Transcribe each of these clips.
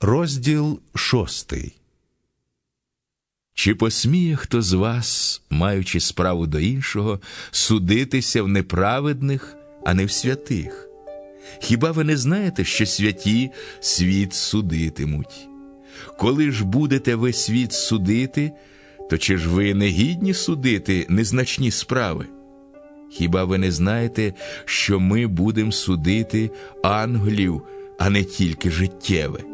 Розділ шостий. Чи посміє хто з вас, маючи справу до іншого, судитися в неправедних, а не в святих? Хіба ви не знаєте, що святі світ судитимуть? Коли ж будете ви світ судити, то чи ж ви не гідні судити незначні справи? Хіба ви не знаєте, що ми будемо судити ангелів, а не тільки життєве?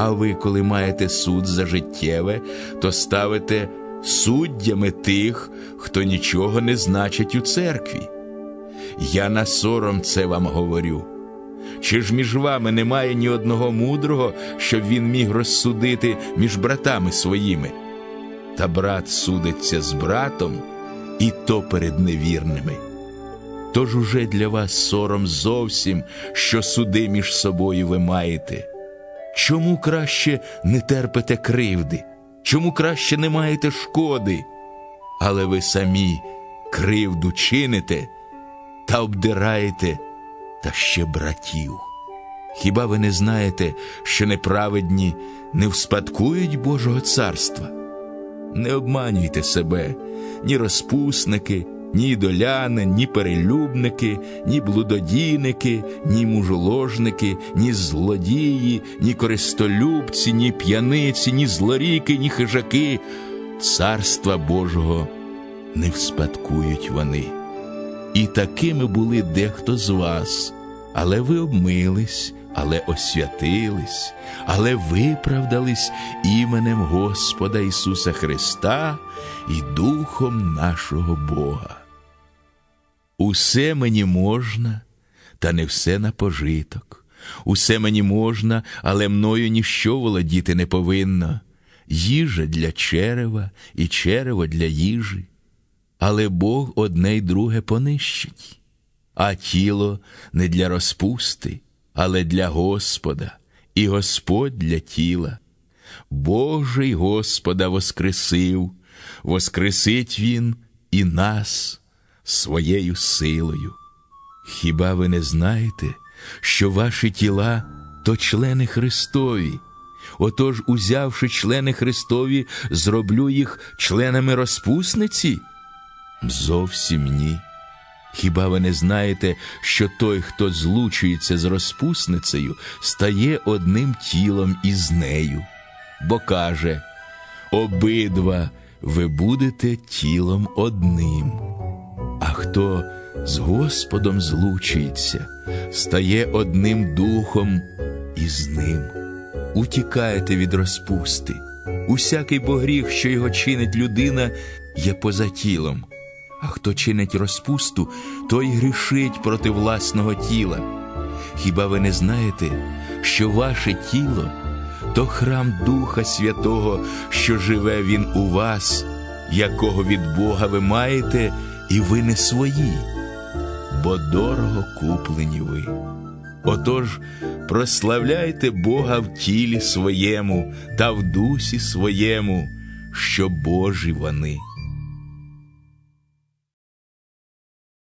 А ви, коли маєте суд за життєве, то ставите суддями тих, хто нічого не значить у церкві. Я на сором це вам говорю. Чи ж між вами немає ні одного мудрого, щоб він міг розсудити між братами своїми? Та брат судиться з братом, і то перед невірними. Тож уже для вас сором зовсім, що суди між собою ви маєте. Чому краще не терпите кривди? Чому краще не маєте шкоди? Але ви самі кривду чините та обдираєте та ще братів. Хіба ви не знаєте, що неправедні не вспадкують Божого царства? Не обманюйте себе, ні розпусники, ні ідоляни, ні перелюбники, ні блудодійники, ні мужоложники, ні злодії, ні користолюбці, ні п'яниці, ні злоріки, ні хижаки. Царства Божого не вспадкують вони. І такими були дехто з вас, але ви обмились, але освятились, але виправдались іменем Господа Ісуса Христа і Духом нашого Бога. Усе мені можна, та не все на пожиток. Усе мені можна, але мною ніщо володіти не повинно. Їжа для черева і черево для їжі. Але Бог одне й друге понищить, а тіло не для розпусти, але для Господа, і Господь для тіла. Божий Господа воскресив, воскресить Він і нас своєю силою. Хіба ви не знаєте, що ваші тіла то члени Христові? Отож, узявши члени Христові, зроблю їх членами розпусниці? Зовсім ні. Хіба ви не знаєте, що той, хто злучується з розпусницею, стає одним тілом із нею? Бо каже обидва ви будете тілом одним. А хто з Господом злучується, стає одним духом із ним. Утікаєте від розпусти. Усякий богріх, що його чинить людина, є поза тілом. А хто чинить розпусту, той грішить проти власного тіла. Хіба ви не знаєте, що ваше тіло то храм Духа Святого, що живе Він у вас, якого від Бога ви маєте, і ви не свої, бо дорого куплені ви. Отож, прославляйте Бога в тілі своєму та в дусі своєму, що Божі вони.